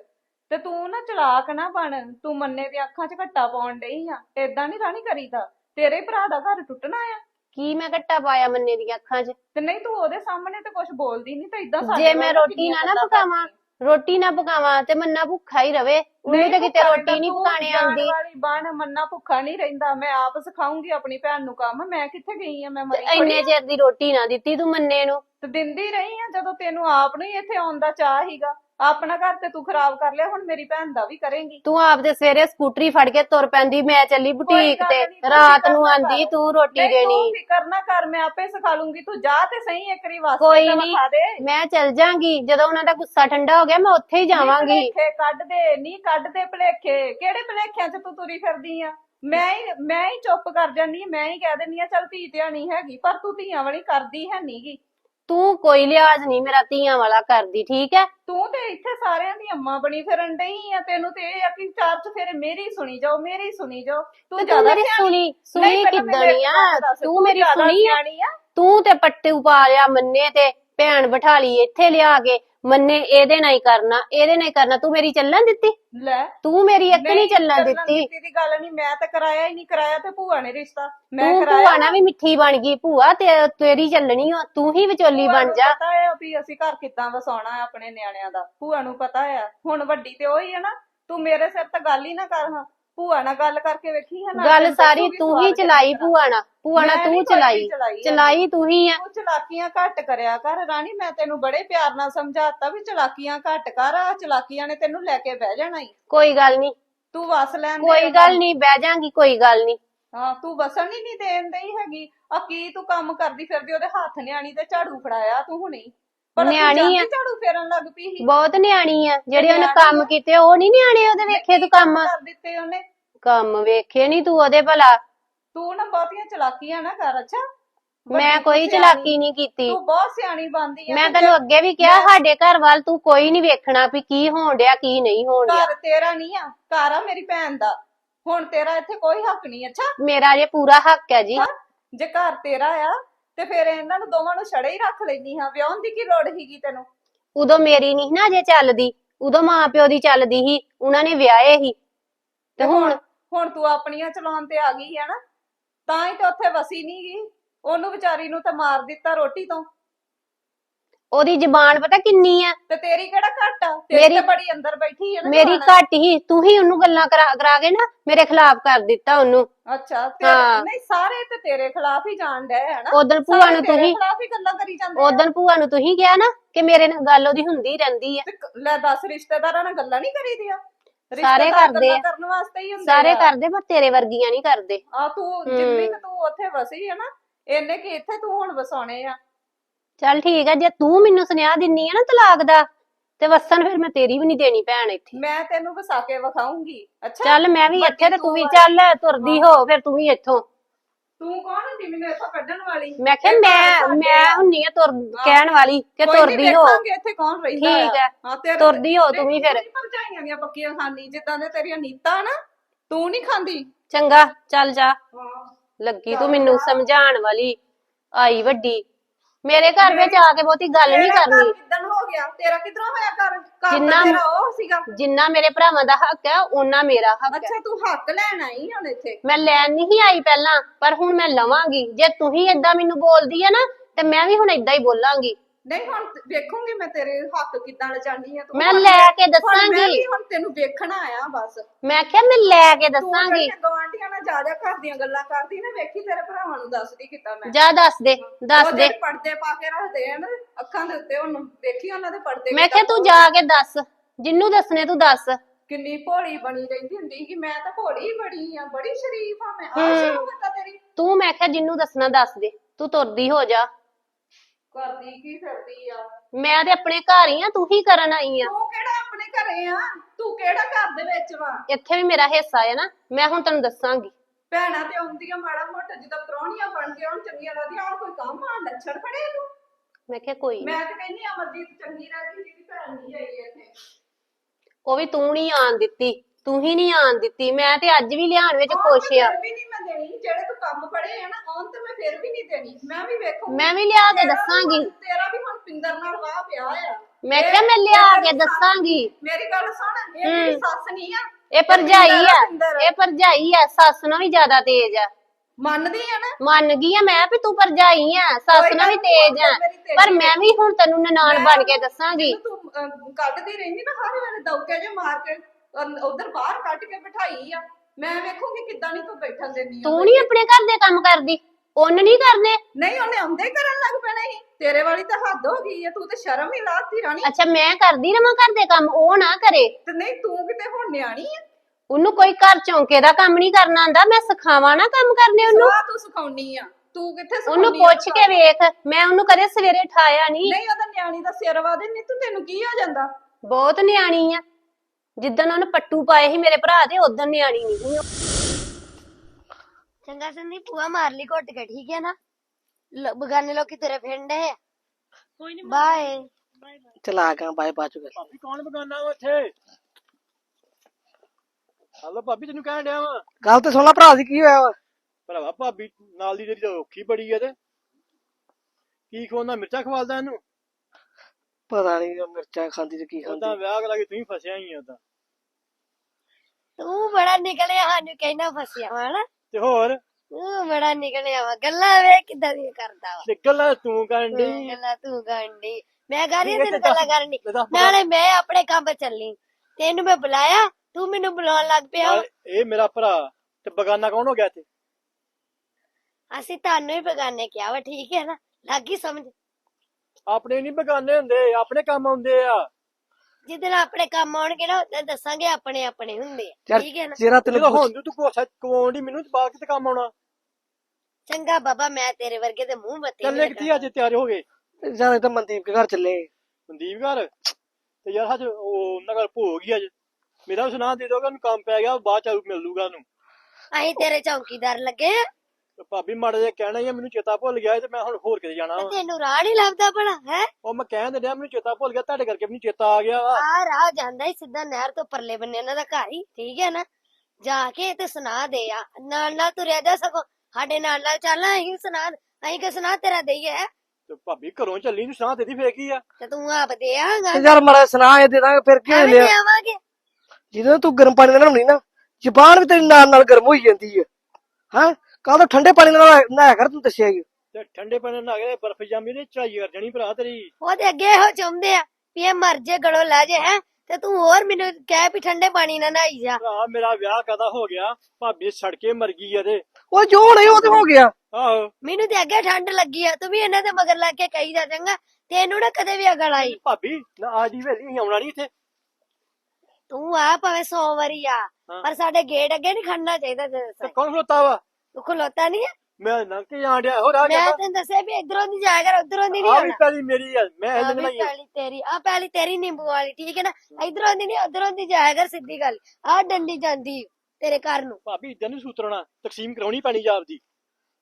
ਤੇ ਤੂੰ ਨਾ ਚਲਾਕ ਨਾ ਬਣ ਤੂੰ ਮੰਨੇ ਦੀਆਂ ਅੱਖਾਂ 'ਚ ਘੱਟਾ ਪਾਉਣ ਡਈ ਆ। ਏਦਾਂ ਨਹੀਂ ਰਾਣੀ ਕਰੀਦਾ। ਤੇਰੇ ਭਰਾ ਦਾ ਘਰ ਟੁੱਟਣਾ ਆ। ਕੀ ਮੈਂ ਘੱਟਾ ਪਾਇਆ ਮੰਨੇ ਦੀਆਂ ਅੱਖਾਂ 'ਚ? ਤੇ ਨਹੀਂ ਤੂੰ ਉਹਦੇ ਸਾਹਮਣੇ ਤੇ ਕੁਝ ਬੋਲਦੀ ਨਹੀਂ ਤਾਂ ਇਦਾਂ ਜੇ ਮੈਂ ਰੋਟੀ ਨਾ ਨਾ ਪਕਾਵਾਂ ਰੋਟੀ ਨਾ ਪਕਾਵਾਂ ਤੇ ਮੰਨਾ ਭੁੱਖਾ ਹੀ ਰਵੇ। ਉਹਨੂੰ ਤਾਂ ਕਿਤੇ ਰੋਟੀ ਨਹੀਂ ਪਕਾਣੇ ਆਉਂਦੀ। ਵਾਲੀ ਬਣ ਮੰਨਾ ਭੁੱਖਾ ਨਹੀਂ ਰਹਿੰਦਾ। ਮੈਂ ਆਪ ਸਿਖਾਉਂਗੀ ਆਪਣੀ ਭੈਣ ਨੂੰ ਕੰਮ। ਮੈਂ ਕਿੱਥੇ ਗਈ ਆ? ਮੈਂ ਮਰੀ ਇੰਨੇ ਚਿਰ ਦੀ ਰੋਟੀ ਨਾ ਦਿੱਤੀ ਤੂੰ ਮੰਨੇ ਨੂੰ। ਤੇ ਦਿੰਦੀ ਰਹੀ ਆ ਜਦੋਂ ਤੈਨੂੰ ਆਪ ਨੂੰ ਹੀ ਇੱਥੇ ਆਉਣ ਦਾ ਚਾਹ ਹੀਗਾ ਆਪਣਾ ਘਰ ਤੇ ਤੂੰ ਖਰਾਬ ਕਰ ਲਿਆ ਹੁਣ ਮੇਰੀ ਭੈਣ ਦਾ ਵੀ ਕਰੇਂਗੀ। ਤੂੰ ਆਪਦੇ ਸਵੇਰੇ ਸਕੂਟਰੀ ਫੜ ਕੇ ਤੁਰ ਪੈਂਦੀ ਮੈਂ ਚੱਲੀ ਬੁਟੀਕ ਤੇ। ਰਾਤ ਨੂੰ ਆਂਦੀ। ਤੂੰ ਰੋਟੀ ਦੇਣੀ। ਤੂੰ ਫਿਕਰ ਨਾ ਕਰ ਮੈਂ ਆਪੇ ਸਿਖਾ ਲੂੰਗੀ ਤੂੰ ਜਾ ਤੇ ਸਹੀ ਇੱਕ ਵਾਰੀ ਵਾਸਤੇ ਕੋਈ ਨਹੀਂ ਮੈਂ ਚੱਲ ਜਾਾਂਗੀ ਜਦੋਂ ਉਹਨਾਂ ਦਾ ਗੁੱਸਾ ਠੰਡਾ ਹੋ ਗਿਆ ਮੈਂ ਉੱਥੇ ਹੀ ਜਾਵਾਂਗੀ। ਭਲੇਖੇ ਕੱਢ ਦੇ ਨਹੀਂ ਕੱਢ ਦੇ ਭਲੇਖੇ। ਕਿਹੜੇ ਭਲੇਖਿਆਂ 'ਚ ਤੂੰ ਤੁਰੀ ਫਿਰਦੀ ਆ? ਮੈਂ ਹੀ ਮੈਂ ਹੀ ਚੁੱਪ ਕਰ ਆਂ, ਮੈਂ ਹੀ ਕਹਿ ਦਿੰਨੀ ਆ ਚੱਲ ਧੀ ਧਿਆਣੀ ਹੈਗੀ ਪਰ ਤੂੰ ਧੀਆਂ ਵਾਲੀ ਕਰਦੀ ਹੈ ਨਹੀਂਗੀ ਤੂੰ ਕੋਈ ਲਿਹਾਜ਼ ਨਹੀਂ ਮੇਰਾ ਧੀਆਂ ਵਾਲਾ ਕਰਦੀ ਠੀਕ ਹੈ? ਤੂੰ ਤੇ ਇੱਥੇ ਸਾਰਿਆਂ ਦੀ ਅੰਮਾ ਬਣੀ ਫਿਰਨ ਡਈ ਆ ਤੈਨੂੰ ਤੇ ਇਹ ਆ ਕਿ ਚਾਰ ਚਫੇਰੇ ਮੇਰੀ ਸੁਣੀ ਜਾਓ ਮੇਰੀ ਸੁਣੀ ਜਾਓ। ਤੇ ਜ਼ਿਆਦਾ ਮੇਰੀ ਸਿਆਣੀ- ਸੁਣੀ ਨਹੀਂ, ਸੁਣੀ ਪਹਿਲਾਂ ਕਿੱਦਣ ਮੈਨੂੰ ਇੱਕ ਆ? ਗੱਲ ਦੱਸ, ਤੂੰ ਮੇਰੀ ਜ਼ਿਆਦਾ ਸੁਣੀ ਆ? ਸਿਆਣੀ ਆ। ਤੂੰ ਤੇ ਪੱਟੇ ਪਾ ਲਿਆ ਮੰਨੇ ਤੇ। ਭੈਣ ਬਿਠਾ ਲਈ ਇੱਥੇ ਲਿਆ ਕੇ ਮੰਨੇ ਇਹਦੇ ਨਾਲ ਹੀ ਕਰਨਾ ਇਹਦੇ ਨਾਲ ਹੀ ਕਰਨਾ ਤੂੰ ਮੇਰੀ ਚੱਲਣ ਦਿੱਤੀ? ਲੈ ਤੂੰ ਮੇਰੀ ਇੱਕ ਨਹੀਂ ਚੱਲਣ ਦਿੱਤੀ। ਦੀ ਗੱਲ ਨਹੀਂ ਮੈਂ ਤਾਂ ਕਰਾਇਆ ਹੀ ਨਹੀਂ ਕਰਾਇਆ ਤੇ ਭੂਆ ਨੇ ਰਿਸ਼ਤਾ। ਮੈਂ ਤੂੰ ਕਰਾਇਆ ਭੂਆ ਨਾਲ ਵੀ। ਮਿੱਠੀ ਬਣ ਗਈ ਭੂਆ ਤੇ ਤੇਰੀ ਚੱਲਣੀ ਓ ਤੂੰ ਹੀ ਵਿਚੋਲੀ ਭੂਆ ਬਣ ਨੂੰ ਜਾ। ਪਤਾ ਹੈ ਵੀ ਅਸੀਂ ਘਰ ਕਿੱਦਾਂ ਵਸਾਉਣਾ ਹੈ ਆਪਣੇ ਨਿਆਣਿਆਂ ਦਾ। ਭੂਆ ਨੂੰ ਪਤਾ ਹੈ ਹੁਣ ਵੱਡੀ ਤੇ ਉਹੀ ਹੈ ਨਾ ਤੂੰ ਮੇਰੇ ਸਿਰ ਤੇ ਗੱਲ ਹੀ ਨਾ ਕਰ ਹਾਂ। ਭੂਆ ਨਾਲ ਗੱਲ ਕਰਕੇ ਵੇਖੀ ਹੈ ਨਾ ਗੱਲ ਸਾਰੀ ਤੂੰ ਹੀ ਚਲਾਈ। ਭੂਆ ਨਾਲ। ਭੂਆ ਨਾਲ ਤੂੰ ਚਲਾਈ। ਚਲਾਈ ਤੂੰ ਹੀ ਆ। ਤੂੰ ਚਲਾਕੀਆਂ ਘੱਟ ਕਰਿਆ ਕਰ ਰਾਣੀ ਮੈਂ ਤੈਨੂੰ ਬੜੇ ਪਿਆਰ ਨਾਲ ਸਮਝਾਤਾ ਵੀ ਚਲਾਕੀਆਂ ਘੱਟ ਕਰ ਆ ਚਲਾਕੀਆਂ ਨੇ ਤੈਨੂੰ ਲੈ ਕੇ ਬਹਿ ਜਾਣਾ ਈ। ਕੋਈ ਗੱਲ ਨਹੀਂ ਤੂੰ ਵਸ ਲੈਣ ਕੋਈ ਗੱਲ। ਨਹੀਂ ਬਹਿ ਜਾਾਂਗੀ ਕੋਈ ਗੱਲ ਨਹੀਂ ਹਾਂ ਤੂੰ ਵਸਣ ਹੀ ਨਹੀਂ ਦੇਣ ਡਈ ਹੈਗੀ। ਆ ਕੀ ਤੂੰ ਕੰਮ ਕਰਦੀ ਫਿਰਦੀ ਉਹਦੇ ਹੱਥ ਨਿਆਣੀ ਤੇ ਝਾੜੂ ਫੜਾਇਆ ਤੂੰ ਹੁਣੇ। ਨਿਆਣੀ ਆ। ਝਾੜੂ ਫੇਰਨ ਲੱਗ ਪਈ ਸੀ। ਬਹੁਤ ਨਿਆਣੀ ਆ। ਜਿਹੜੇ ਉਹਨੇ ਕੰਮ। ਕੀਤੇ ਉਹ ਨਹੀਂ ਨਿਆਣੇ ਉਹਦੇ ਵੇਖੇ ਤੂੰ ਕੰਮ ਕਰ ਦਿੱਤੇ ਉਹਨੇ? ਕੰਮ ਵੇਖੇ ਨਹੀਂ ਤੂੰ ਉਹਦੇ ਭਲਾ। ਤੂੰ ਨਾ ਬਹੁਤੀਆਂ ਚਲਾਕੀਆਂ ਨਾ ਕਰ ਅੱਛਾ? ਮੈਂ ਵੱਡੀ ਕੋਈ ਸਿਆਣੀ- ਚਲਾਕੀ ਨਹੀਂ ਕੀਤੀ। ਤੂੰ ਬਹੁਤ ਸਿਆਣੀ ਬਣਦੀ ਆ ਮੈਂ ਤੈਨੂੰ ਅੱਗੇ ਵੀ ਕਿਹਾ ਸਾਡੇ ਘਰ ਵੱਲ ਤੂੰ ਕੋਈ ਨਹੀਂ ਵੇਖਣਾ ਵੀ ਕੀ ਹੋਣ ਡਿਆ ਕੀ ਨਹੀਂ ਹੋਣ ਡਿਆ। ਘਰ ਤੇਰਾ ਨਹੀਂ ਆ ਘਰ ਆ ਮੇਰੀ ਭੈਣ ਦਾ। ਹੁਣ ਤੇਰਾ ਇੱਥੇ ਕੋਈ ਹੱਕ ਨਹੀਂ ਅੱਛਾ? ਮੇਰਾ ਜੇ ਪੂਰਾ ਹੱਕ ਹੈ ਜੀ। ਜੇ ਘਰ ਤੇਰਾ ਆ ਤੇ ਫਿਰ ਇਹਨਾਂ ਨੂੰ ਦੋਵਾਂ ਨੂੰ ਛੜੇ ਹੀ ਰੱਖ ਲੈਣੀ ਹਾਂ। ਵਿਆਹਣ ਦੀ ਕੀ ਲੋੜ ਸੀਗੀ ਤੈਨੂੰ? ਉਦੋਂ ਮੇਰੀ ਨਹੀਂ ਨਾ ਜੇ ਚੱਲਦੀ ਉਦੋਂ ਮਾਂ ਪਿਓ ਦੀ ਚੱਲਦੀ ਸੀ ਉਹਨਾਂ ਨੇ ਵਿਆਹੇ ਸੀ। ਤੇ ਹੁਣ? ਹੁਣ ਤੂੰ ਆਪਣੀਆਂ ਚਲਾਉਣ ਤੇ ਆ ਗਈ ਹੈ ਨਾ ਤਾਂ ਹੀ ਤੇ ਉੱਥੇ ਵਸੀ ਨਹੀਂ ਗਈ। ਉਹਨੂੰ ਵਿਚਾਰੀ ਨੂੰ ਤਾਂ ਮਾਰ ਦਿੱਤਾ ਰੋਟੀ ਤੋਂ। ਉਹਦੀ ਜ਼ਬਾਨ ਪਤਾ ਕਿੰਨੀ ਆ? ਤੇ ਤੇਰੀ ਕਿਹੜਾ ਘੱਟ ਆ? ਤੇਰੀ ਤੇ ਬੜੀ ਅੰਦਰ ਬੈਠੀ ਹੈ ਨਾ ਮੇਰੀ। ਘੱਟ ਹੀ। ਤੂੰ ਹੀ ਉਹਨੂੰ ਗੱਲਾਂ ਕਰਾ ਕਰਾ ਕੇ ਨਾ ਮੇਰੇ ਖਿਲਾਫ ਕਰ ਦਿੱਤਾ ਉਹਨੂੰ। ਅੱਛਾ ਹਾਂ। ਨਹੀਂ ਸਾਰੇ ਤੇ ਤੇਰੇ ਖਿਲਾਫ ਹੀ ਜਾਣ ਡਏ ਹੈ ਨਾ। ਉਦੋਂ ਭੂਆ ਸਾਰੇ ਨੂੰ ਤੇਰੇ ਤੁਸੀਂ ਖਿਲਾਫ ਹੀ ਗੱਲਾਂ ਕਰੀ ਜਾਂਦੇ ਆ। ਉਦੋਂ ਭੂਆ ਨੂੰ ਤੁਸੀਂ ਕਿਹਾ ਨਾ ਕਿ ਮੇਰੇ ਨਾਲ ਗੱਲ ਉਹਦੀ ਹੁੰਦੀ ਰਹਿੰਦੀ ਆ। ਤੇ ਕ- ਲੈ ਦੱਸ ਰਿਸ਼ਤੇਦਾਰਾਂ ਨਾਲ ਗੱਲਾਂ ਨਹੀਂ ਕਰੀਦੀਆਂ? ਸਾਰੇ ਰਿਸ਼ਤੇਦਾਰ ਕਰਦੇ ਗੱਲਾਂ ਆ। ਕਰਨ ਵਾਸਤੇ ਹੀ ਹੁੰਦੇ ਸਾਰੇ ਆ। ਕਰਦੇ ਪਰ ਤੇਰੇ ਵਰਗੀਆਂ ਨਹੀਂ ਕਰਦੇ। ਆ ਤੂੰ ਜਿੰਨੀ ਕਿ ਤੂੰ ਉੱਥੇ ਵਸੀ ਹੈ ਨਾ ਇੰਨੇ ਕਿ ਇੱਥੇ ਤੂੰ ਹੁਣ ਵਸਾਉਣੇ ਆ। ਚੱਲ ਠੀਕ ਆ ਜੇ ਤੂੰ ਮੈਨੂੰ ਸੁਨੇਹਾ ਦਿੰਨੀ ਆ ਨਾ ਤਲਾਕ ਦਾ ਤੇ ਵਸਣ ਫਿਰ ਮੈਂ ਤੇਰੀ ਵੀ ਨਹੀਂ ਦੇਣੀ ਭੈਣ ਇੱਥੇ। ਮੈਂ ਤੈਨੂੰ ਵਸਾ ਕੇ ਵਿਖਾਉਂਗੀ। ਅੱਛਾ? ਚੱਲ ਮੈਂ ਵੀ ਇੱਥੇ ਤੇ ਤੂੰ ਵੀ। ਚੱਲ ਤੁਰਦੀ ਹੋ ਫਿਰ ਤੂੰ ਵੀ ਇੱਥੋਂ। ਤੂੰ ਕੌਣ ਹੁੰਦੀ ਮੈਨੂੰ ਇੱਥੋਂ ਕੱਢਣ ਵਾਲੀ? ਮੈਂ ਕਿਹਾ ਇਹ ਘਰ ਮੈਂ ਸਾਡੇ ਮੈਂ ਆ। ਹੁੰਨੀ ਆ ਤੁਰ ਕਹਿਣ ਵਾਲੀ ਕਿ ਕੋਈ ਨੀ ਤੁਰਦੀ ਹੋ। ਵੇਖਾਂਗੇ ਇੱਥੇ ਕੌਣ ਰਹਿੰਦਾ ਠੀਕ। ਹੈ। ਹਾਂ ਤੇਰੇ ਤੁਰਦੀ ਹੋ ਤੂੰ ਵੀ ਫਿਰ। ਤੇਰੀ ਭਰਜਾਈਆਂ ਦੀਆਂ ਪੱਕੀਆਂ ਖਾਨੀ ਜਿੱਦਾਂ ਦੇ ਤੇਰੀਆਂ ਨੀਤਾਂ ਨਾ ਤੂੰ ਨਹੀਂ ਖਾਂਦੀ। ਚੰਗਾ ਚੱਲ ਜਾ। ਹਾਂ। ਲੱਗੀ ਤੂੰ ਮੈਨੂੰ ਸਮਝਾਉਣ ਵਾਲੀ ਆਈ ਵੱਡੀ। ਮੇਰੇ ਘਰ ਵਿੱਚ ਆ ਕੇ ਬਹੁਤੀ ਗੱਲ ਨਹੀਂ ਕਰਨੀ। ਕਿਦਨ ਹੋ ਗਿਆ? ਤੇਰਾ ਕਿਧਰੋਂ ਹੋਇਆ ਤਾਂ ਜਿੰਨਾ- ਤੇਰਾ ਉਹ ਸੀਗਾ। ਜਿੰਨਾ ਮੇਰੇ ਭਰਾਵਾਂ ਦਾ ਹੱਕ ਹੈ ਉਹਨਾਂ ਮੇਰਾ ਹੱਕ ਹੈ। ਅੱਛਾ ਤੂੰ ਹੱਕ ਲੈਣ ਆਈ ਹੁਣ ਇੱਥੇ? ਮੈਂ ਲੈਣ ਨਹੀਂ ਆਈ ਪਹਿਲਾਂ ਪਰ ਹੁਣ ਮੈਂ ਲਵਾਂਗੀ। ਜੇ ਤੂੰ ਹੀ ਏਦਾਂ ਮੈਨੂੰ ਬੋਲਦੀ ਹੈ ਨਾ ਤੇ ਮੈਂ ਵੀ ਹੁਣ ਏਦਾਂ ਹੀ ਬੋਲਾਂਗੀ। ਨਹੀਂ ਹੁਣ ਵੇਖੂੰਗੀ ਮੈਂ ਤੇਰੇ ਹੱਕ ਕਿੱਦਾਂ ਲਜਾਨੀ ਆ ਤੂੰ ਮੈਂ ਹੁਣ ਲੈ ਕੇ ਹੁਣ ਮੈਂ ਦੱਸਾਂਗੀ। ਵੀ ਹੁਣ ਤੈਨੂੰ ਵੇਖਣਾ ਆਇਆ ਬਸ। ਮੈਂ ਕਿਹਾ ਮੈਂ ਲੈ ਕੇ ਤੂੰ ਦੱਸਾਂਗੀ। ਗਵਾਂਢੀਆਂ ਨਾਲ ਜਾ ਜਾ ਘਰ ਦੀਆਂ ਗੱਲਾਂ ਕਰਦੀ ਨਾ ਵੇਖੀ ਤੇਰੇ ਭਰਾਵਾਂ ਨੂੰ ਦੱਸਦੀ ਕਿੱਦਾਂ ਮੈਂ। ਜਾ ਦੱਸ ਦੇ ਦੱਸ ਉਹ ਦੇ। ਜਿਹੜੇ ਪਰਦੇ ਪਾ ਕੇ ਰੱਖਦੇ ਆ ਨਾ ਅੱਖਾਂ ਦੇ ਉੱਤੇ ਹੁਣ ਵੇਖੀ ਉਹਨਾਂ ਦੇ ਪਰਦੇ ਮੈਂ ਕਿਹਾ ਕਿੱਦਾਂ ਤੂੰ ਜਾ ਕੇ ਦੱਸ ਜਿੰਨੂੰ ਦੱਸਣੇ ਤੂੰ ਦੱਸ। ਕਿੰਨੀ ਭੋਲੀ ਬਣੀ ਰਹਿੰਦੀ ਹੁੰਦੀ ਕਿ ਮੈਂ ਤਾਂ ਭੋਲੀ ਹੀ ਬੜੀ ਆ ਬੜੀ ਸ਼ਰੀਫ ਆ ਮੈਂ ਆਸ਼ਾ ਹੋਗਾ ਤੇਰੀ। ਤੂੰ ਮੈਂ ਕਿਹਾ ਜਿੰਨੂੰ ਦੱਸਣਾ ਦੱਸ ਦੇ ਤੂੰ ਤੁਰਦੀ ਹੋ ਜਾ। ਕਰਦੀ ਕੀ ਫਿਰਦੀ ਆ? ਮੈਂ ਤੇ ਆਪਣੇ ਘਰ ਹੀ ਆ ਤੂੰ ਹੀ ਕਰਨ ਆਈ ਆ? ਤੂੰ ਕਿਹੜਾ ਆਪਣੇ ਘਰੇ ਆ? ਤੂੰ ਕਿਹੜਾ ਘਰ ਦੇ ਵਿੱਚ ਵਾ? ਇੱਥੇ ਵੀ ਮੇਰਾ ਹਿੱਸਾ ਹੈ ਨਾ ਮੈਂ ਹੁਣ ਤੈਨੂੰ ਦੱਸਾਂਗੀ। ਭੈਣਾਂ ਤੇ ਆਉਂਦੀਆਂ ਮਾੜਾ ਮੋਟਾ ਜਿੱਦਾਂ ਪ੍ਰਾਹੁਣੀਆਂ ਬਣ ਕੇ ਹੁਣ ਚੰਗੀਆਂ ਲੱਗਦੀਆਂ ਆਹ ਕੋਈ ਕੰਮ ਆ ਲੱਛਣ ਫੜੇ ਤੂੰ ਮੈਂ ਕਿਹਾ ਕੋਈ ਨੀ। ਮੈਂ ਤਾਂ ਕਹਿੰਦੀ ਅਮਰਜੀਤ ਚੰਗੀ ਰਹਿੰਦੀ ਜਿਹਦੀ ਭੈਣ ਨਹੀਂ ਆਈ ਇੱਥੇ। ਉਹ ਵੀ ਤੂੰ ਨਹੀਂ ਆਣ ਦਿੱਤੀ ਤੂੰ ਹੀ ਨਹੀਂ ਆਣ ਦਿੱਤੀ ਮੈਂ ਤੇ ਅੱਜ ਵੀ ਲਿਆਉਣ ਵਿੱਚ ਖੁਸ਼ ਆ। ਫਿਰ ਵੀ ਨਹੀਂ ਮੈਂ ਦੇਣੀ ਜਿਹੜੇ ਤੂੰ ਕੰਮ ਫੜੇ ਆ ਨਾ ਆਉਣ ਤੇ ਮੈਂ ਫਿਰ ਵੀ ਨਹੀਂ ਦੇਣੀ। ਮੈਂ ਵੀ ਵੇਖੂੰਗੀ ਮੈਂ ਵੀ ਲਿਆ ਕੇ ਦੱਸਾਂਗੀ। ਤੇਰਾ ਵੀ ਹੁਣ ਪਿੰਦਰ ਨਾਲ ਵਾਹ ਪਿਆ ਆ। ਮੈਂ ਕਿਹਾ ਮੈਂ ਲਿਆ ਕੇ ਦੱਸਾਂਗੀ। ਮੇਰੀ ਗੱਲ ਸੁਣ ਇਹ ਮੇਰੀ ਸੱਸ ਨਹੀਂ ਆ ਇਹ ਭਰਜਾਈ ਆ। ਇਹ ਭਰਜਾਈ ਆ ਸੱਸ ਨਾਲੋਂ ਵੀ ਜ਼ਿਆਦਾ ਤੇਜ਼ ਆ। ਮੰਨਦੀ ਆ ਨਾ? ਮੰਨ ਗਈ ਆ ਮੈਂ ਵੀ ਤੂੰ ਭਰਜਾਈ ਆ ਸੱਸ ਨਾਲੋਂ ਵੀ ਤੇਜ਼ ਆ। ਪਰ ਮੈਂ ਵੀ ਹੁਣ ਤੈਨੂੰ ਨਨਾਣ ਬਣ ਕੇ ਦੱਸਾਂਗੀ। ਤੂੰ ਕੱਢਦੀ ਰਹਿੰਦੀ ਨਾ ਹਰ ਵੇਲੇ ਦੌਕੇ ਜੇ ਮਾਰ ਕੇ ਉਧਰ ਬਾਹਰ ਕੱਢ ਕੇ ਬਿਠਾਈ ਆ। ਮੈਂ ਵੇਖੂੰਗੀ ਕਿੱਦਾਂ ਨਹੀਂ ਤੂੰ ਬੈਠਣ ਆ। ਤੂੰ ਨਹੀਂ ਆਪਣੇ ਘਰ ਦੇ ਕੰਮ ਕਰਦੀ ਪੁੰਨ ਨਹੀਂ ਕਰਨੇ ਨਹੀਂ ਉਹਨੇ ਆਉਂਦੇ ਹੀ ਕਰਨ ਲੱਗ ਪੈਣੇ ਸੀ। ਤੇਰੇ ਵਾਲੀ ਤਾਂ ਹੱਦ ਹੋ ਗਈ ਆ ਤੂੰ ਤੇ ਸ਼ਰਮ ਹੀ ਲਾਤੀ ਰਾਣੀ। ਅੱਛਾ ਮੈਂ ਕਰਦੀ ਰਵਾਂ ਘਰ ਦੇ ਕੰਮ ਉਹ ਨਾ ਕਰੇ। ਤੇ ਨਹੀਂ ਤੂੰ ਕਿਤੇ ਹੁਣ ਨਿਆਣੀ ਆ? ਉਹਨੂੰ ਕੋਈ ਘਰ ਚੌਂਕੇ ਦਾ ਕੰਮ ਨਹੀਂ ਕਰਨਾ ਆਂਦਾ ਮੈਂ ਸਿਖਾਵਾਂ ਨਾ ਕੰਮ ਕਰਨੇ ਉਹਨੂੰ। ਸਵਾ ਤੂੰ ਸਿਖਾਉਣੀ ਆ। ਤੂੰ ਕਿੱਥੇ ਉਹਨੂੰ ਸਿਖਾਉਣੀ ਆ ਪੁੱਛ ਕੇ ਵੇਖ ਮੈਂ ਉਹਨੂੰ ਕਦੇ ਸਵੇਰੇ ਠਾਇਆ ਨਹੀਂ ਨਹੀਂ ਉਹਦਾ ਨਿਆਣੀ ਦਾ ਸਿਰ ਵਾ ਦੇ ਨਹੀਂ ਤੂੰ ਤੈਨੂੰ ਕੀ ਹੋ ਜਾਂਦਾ? ਬਹੁਤ ਨਿਆਣੀ ਆ। ਜਿੱਦਣ ਉਹਨੇ ਪੱਟੂ ਪਾਏ ਸੀ ਮੇਰੇ ਭਰਾ ਦੇ ਉਦੋਂ ਨਿਆਣੀ ਨਹੀਂ ਸੀ ਉਹ। ਚੰਗਾ ਸੰਦੀਪ ਭੂਆ ਮਾਰ ਲਈ ਘੁੱਟ ਕੇ ਠੀਕ ਹੈ ਨਾ? ਲ- ਬਗਾਨੇ ਲੋਕੀ ਤੇਰੇ ਫਿੰਡ ਹੈ। ਕੋਈ ਨਹੀਂ ਬਾਏ। ਚਲਾ ਗਾ ਬਾਏ ਬਾਅਦ ਚ ਗੱਲ ਭਾਬੀ ਕੌਣ ਬਗਾਨਾ ਵਾ ਉੱਥੇ ਹਲੋ ਭਾਬੀ ਤੈਨੂੰ ਕਹਿਣ ਡਿਆ ਵਾ। ਗੱਲ ਤੇ ਸੁਣ ਲੈ ਭਰਾ ਦੀ ਕੀ ਹੋਇਆ ਵਾ? ਭਰਾਵਾ ਭਾਬੀ ਨਾਲ ਦੀ ਜਿਹੜੀ ਤਾਂ ਔਖੀ ਬੜੀ ਆ ਤੇ। ਕੀ ਖਵਾਉਂਦਾ ਮਿਰਚਾਂ ਖਵਾਲਦਾ ਇਹਨੂੰ? ਪਤਾ ਨਹੀਂ ਮਿਰਚਾਂ ਖਾਂਦੀ ਤੇ ਕੀ ਉਹਦਾ ਖਾਂਦੀ। ਵਿਆਹ ਕਰਾ ਕੇ ਤੂੰ ਹੀ ਫਸਿਆ ਹੀ ਆ ਤਾਂ ਤੂੰ ਬੜਾ ਨਿਕਲਿਆ ਸਾਨੂੰ ਕਹਿਣਾ ਫਸਿਆ ਵਾ ਨਾ। ਤੇ ਹੋਰ? ਤੂੰ ਬੜਾ ਨਿਕਲਿਆ ਵਾ ਗੱਲਾਂ ਵੇ ਕਿੱਦਾਂ ਦੀ ਕਰਦਾ ਵਾ। ਨਿਕਲਣਾ ਤੂੰ ਕਰਨ ਤੂੰ ਡਈ ਗੱਲਾਂ ਤੂੰ ਗੰਢੀ ਮੈਂ ਕਰੀ ਠੀਕ ਹੈ ਤੈਨੂੰ ਤੇ ਗੱਲਾਂ ਕਰਨੀ ਤੇ ਨਾਲੇ ਮੈਂ ਆਪਣੇ ਕੰਮ ਤੇ ਚੱਲੀ। ਤੈਨੂੰ ਮੈਂ ਬੁਲਾਇਆ ਤੂੰ ਮੈਨੂੰ ਬੁਲਾਉਣ ਲੱਗ ਪਿਆ। ਇਹ ਮੇਰਾ ਭਰਾ ਤੇ ਬਗਾਨਾ ਕੌਣ ਹੋ ਗਿਆ ਇੱਥੇ? ਅਸੀਂ ਤੁਹਾਨੂੰ ਹੀ ਬਗਾਨੇ ਕਿਹਾ ਵਾ ਠੀਕ ਹੈ ਨਾ? ਲੱਗੀ ਸਮਝ? ਆਪਣੇ ਨਹੀਂ ਬਗਾਨੇ ਹੁੰਦੇ ਆਪਣੇ ਕੰਮ ਆਉਂਦੇ ਆ। ਜਿੱਦਣ ਆਪਣੇ ਕੰਮ ਆਉਣਗੇ ਨਾ ਉਦੋਂ ਦੱਸਾਂਗੇ ਆਪਣੇ ਆਪਣੇ ਹੁੰਦੇ ਆ। ਯਾਰ ਠੀਕ ਹੈ ਨਾ? ਜਿਹੜਾ ਤੈਨੂੰ ਤੈਨੂੰ ਹੁਣ ਤੂੰ ਕੋਸਾ ਕਵਾਉਣ ਦੀ ਮੈਨੂੰ ਤੇ ਬਾਅਦ ਕਿਤੇ ਕੰਮ ਆਉਣਾ। ਚੰਗਾ ਬਾਬਾ ਮੈਂ ਤੇਰੇ ਵਰਗੇ ਦੇ ਮੂੰਹ ਬੱਤੀ ਚੱਲੇ ਕਿੱਥੇ ਅੱਜ ਤਿਆਰ ਹੋ ਗਏ? ਜ਼ਿਆਦਾ ਤਾਂ ਮਨਦੀਪ ਦੇ ਘਰ ਚੱਲੇ। ਮਨਦੀਪ ਘਰ? ਤੇ ਯਾਰ ਅੱਜ ਉਹ ਉਹਨਾਂ ਘਰ ਭੋਗ ਹੀ ਅੱਜ। ਮੇਰਾ ਵੀ ਸੁਣਾ ਦੇ ਦੋਗਾ ਉਹਨੂੰ ਕੰਮ ਪੈ ਗਿਆ ਉਹ ਬਾਅਦ ਚ ਮਿਲ ਲੂਗਾ ਉਹਨੂੰ। ਅਸੀਂ ਤੇਰੇ ਚੌਕੀਦਾਰ ਲੱਗੇ ਆ। ਤੇ ਭਾਬੀ ਮਾੜਾ ਜਿਹਾ ਕਹਿਣਾ ਹੀ ਆ ਮੈਨੂੰ ਚੇਤਾ ਭੁੱਲ ਗਿਆ ਤੇ ਮੈਂ ਹੁਣ ਹੋਰ ਕਿਤੇ ਜਾਣਾ ਤੇ ਵਾ ਤੈਨੂੰ ਰਾਹ ਨੀ ਲੱਭਦਾ ਭਲਾ ਹੈ? ਉਹ ਮੈਂ ਕਹਿਣ ਦੇ ਰਿਹਾ ਮੈਨੂੰ ਚੇਤਾ ਭੁੱਲ ਗਿਆ ਤੁਹਾਡੇ ਕਰਕੇ ਮੈਨੂੰ ਚੇਤਾ ਆ ਗਿਆ ਵਾ। ਆ ਰਾਹ ਜਾਂਦਾ ਹੀ ਸਿੱਧਾ ਨਹਿਰ ਤੋਂ ਪਰਲੇ ਬੰਨੇ ਇਹਨਾਂ ਦਾ ਘਰ ਹੀ ਠੀਕ ਹੈ ਨਾ? ਜਾ ਕੇ ਤੇ ਸੁਣਾ ਦੇ ਆ। ਨਾਲ ਨਾਲ ਤੁਰਿਆ ਜਾ ਸਕੋ ਸਾਡੇ ਨਾਲ ਨਾਲ ਚੱਲ ਅਸੀਂ ਸੁਣਾ ਅਸੀਂ ਕਿ ਸੁਣਾ ਤੇਰਾ ਦਈਏ ਤੇ ਭਾਬੀ ਘਰੋਂ ਚੱਲੀ ਤੂੰ ਸੁਣਾ ਤੇਰੀ ਫੇਰ ਕੀ ਆ? ਤੇ ਤੂੰ ਆਪ ਦੇ ਆਂਗਾ। ਤੇ ਯਾਰ ਮੜਾ ਸੁਣਾ ਇਹ ਦੇ ਦਾਂਗੇ ਫਿਰ ਕੀ ਹੋ ਐਵੇਂ ਲਿਆ ਆਵਾਂਗੇ। ਜਦੋਂ ਤੂੰ ਗਰਮ ਪਾਣੀ ਨਾਲ ਨਹਾਉਣੀ ਨਾ ਜ਼ਬਾਨ ਵੀ ਤੇਰੀ ਨਾਲ ਨਾਲ ਗਰਮ ਹੋਈ ਜਾਂਦੀ ਹੈ ਹਾਂ? ਕੱਲ ਤਾਂ ਠੰਡੇ ਪਾਣੀ ਨਾਲ ਨਹਾਇਆ ਕਰ ਤੂੰ ਦੱਸਿਆ ਹੀ। ਤੇ ਠੰਡੇ ਪਾਣੀ ਨਾਲ ਅਗੇ ਬਰਫ਼ ਜਾਮੀ ਤੇ ਚੜਾਈ ਕਰ ਜਾਣੀ ਭਰਾ ਤੇਰੀ। ਉਹਦੇ ਅੱਗੇ ਇਹੋ ਚਾਹੁੰਦੇ ਆ ਵੀ ਇਹ ਮਰ ਜੇ ਗੜੋ ਲੈ ਜੇ ਹੈ। ਤੇ ਤੂੰ ਹੋਰ ਮੈਨੂੰ ਕਹਿ ਵੀ ਠੰਡੇ ਪਾਣੀ ਨਾਲ ਨਹਾਈ ਜਾ। ਭਰਾ ਮੇਰਾ ਵਿਆਹ ਕਦਾ ਹੋ ਗਿਆ? ਭਾਬੀ ਸੜਕੇ ਮਰ ਗਈ ਆ ਤੇ। ਉਹ ਜੋ ਨਹੀਂ ਉਹ ਤੇ ਹੋ ਗਿਆ। ਆਹੋ। ਮੈਨੂੰ ਤੇ ਅੱਗੇ ਠੰਡ ਲੱਗੀ ਆ ਤੂੰ ਵੀ ਇਹਨਾਂ ਦੇ ਮਗਰ ਲੱਗ ਕੇ ਕਹੀ ਜਾ ਚੰਗਾ। ਤੈਨੂੰ ਨਾ ਕਦੇ ਵੀ ਅਗਲ ਆਈ। ਭਾਬੀ ਨਾ ਆਜ ਵੇਲੀ ਆਉਣਾ ਨਹੀਂ ਇੱਥੇ। ਤੂੰ ਆ ਭਾਵੇਂ 100 ਵਾਰੀ ਆ ਹਾਂ। ਪਰ ਸਾਡੇ ਗੇਟ ਅੱਗੇ ਨਹੀਂ ਖੜਨਾ ਚਾਹੀਦਾ ਤੇ। ਕੌਣ ਖਲੋਤਾ ਵਾ? ਤੂੰ ਖਲੋਤਾ ਨਹੀਂ ਆ ਮੈਂ ਲੰਘ ਕੇ ਜਾਣ ਡਿਆ ਹੋਰ ਆ ਮੈਂ ਗਿਆ ਤੈਨੂੰ ਦੱਸਿਆ ਵੀ ਇਧਰੋਂ ਦੀ ਜਾਇਆ ਕਰ ਉਧਰੋਂ ਦੀ ਨਹੀਂ ਆ ਵੀ ਆਉਣਾ। ਪਹਿਲੀ ਮੇਰੀ ਆ ਮੈਂ ਆ ਇਹਦੇ ਵੀ ਹੀ। ਪਹਿਲੀ ਤੇਰੀ ਆ ਪਹਿਲੀ ਤੇਰੀ ਨਿੰਬੂ ਵਾਲੀ ਠੀਕ ਹੈ ਨਾ? ਇਧਰੋਂ ਦੀ ਨਹੀਂ ਉਧਰੋਂ ਦੀ ਜਾਇਆ ਕਰ ਸਿੱਧੀ ਗੱਲ। ਆ ਡੰਡੀ ਜਾਂਦੀ ਤੇਰੇ ਘਰ ਨੂੰ। ਭਾਬੀ ਇਦਾਂ ਨਹੀਂ ਸੂਤਰਣਾ ਤਕਸੀਮ ਕਰਾਉਣੀ ਪੈਣੀ ਜਾਬ ਦੀ